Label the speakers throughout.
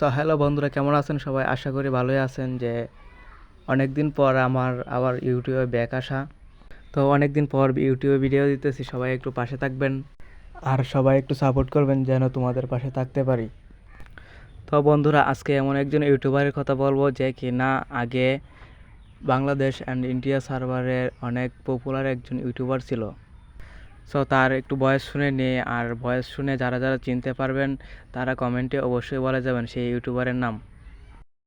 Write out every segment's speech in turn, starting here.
Speaker 1: So hello বন্ধুরা, কেমন আছেন সবাই? আশা করি ভালোই আছেন যে অনেক দিন পর আমার আবার ইউটিউবে ব্যাক আসা। তো অনেক দিন পর ইউটিউবে ভিডিও দিতেছি, সবাই একটু পাশে থাকবেন আর সবাই একটু সাপোর্ট করবেন যেন তোমাদের পাশে থাকতে পারি। তো বন্ধুরা, আজকে এমন একজন ইউটিউবারের কথা বলব যে কি না আগে বাংলাদেশ অ্যান্ড ইন্ডিয়া সার্ভারের অনেক পপুলার একজন ইউটিউবার ছিল। সো তার একটু ভয়েস শুনে নিয়ে আর ভয়েস শুনে যারা যারা চিনতে পারবেন তারা কমেন্টে অবশ্যই বলে যাবেন সেই ইউটিউবারের নাম।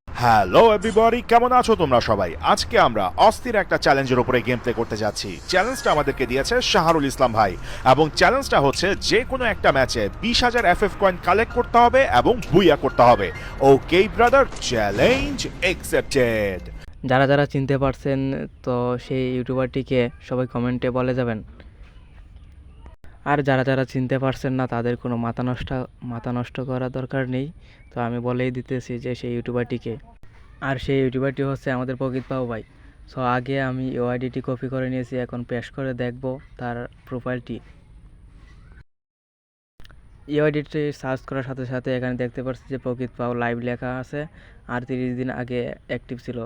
Speaker 2: হ্যালো এভরিবডি কেমন আছো তোমরা সবাই? আজকে আমরা অস্থির একটা চ্যালেঞ্জের উপরে গেম প্লে করতে যাচ্ছি। চ্যালেঞ্জটা আমাদেরকে দিয়েছে শাহরুল ইসলাম ভাই এবং চ্যালেঞ্জটা হচ্ছে যে কোনো একটা ম্যাচে বিশ হাজার এফ এফ কয়েন কালেক্ট করতে হবে এবং বুইয়া করতে হবে। ওকে ব্রাদার চ্যালেঞ্জ একসেপ্টেড
Speaker 1: যারা যারা চিনতে পারছেন তো সেই ইউটিউবারটিকে সবাই কমেন্টে বলে যাবেন। আর যারা যারা চিনতে পারছেন না, তাদের কোনো মাথা নষ্ট মাথা নষ্ট করার দরকার নেই। তো আমি বলেই দিতেছি যে সেই ইউটিউবারটিকে। আর সেই ইউটিউবারটি হচ্ছে আমাদের প্রকৃত পাও ভাই। সো আগে আমি ওআইডিটি কপি করে নিয়েছি, এখন পেশ করে দেখব তার প্রোফাইলটি। ইউআইডিটি সার্চ করার সাথে সাথে এখানে দেখতে পাচ্ছি যে প্রকৃত পাও লাইভ লেখা আছে, আর তিরিশ দিন আগে অ্যাক্টিভ ছিল।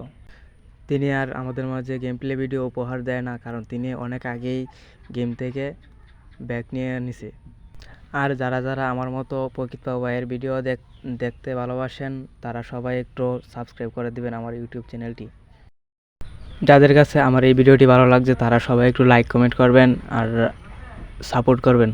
Speaker 1: তিনি আর আমাদের মাঝে গেম প্লে ভিডিও উপহার দেয় না, কারণ তিনি অনেক আগেই গেম থেকে ব্যাক নিয়ে নিছে। আর যারা যারা আমার মতো প্রকৃত ভাইয়ের ভিডিও দেখ দেখতে ভালোবাসেন, তারা সবাই একটু সাবস্ক্রাইব করে দিবেন আমার ইউটিউব চ্যানেলটি যাদের কাছে আমার এই ভিডিওটি ভালো লাগছে, তারা সবাই একটু লাইক কমেন্ট করবেন আর সাপোর্ট করবেন।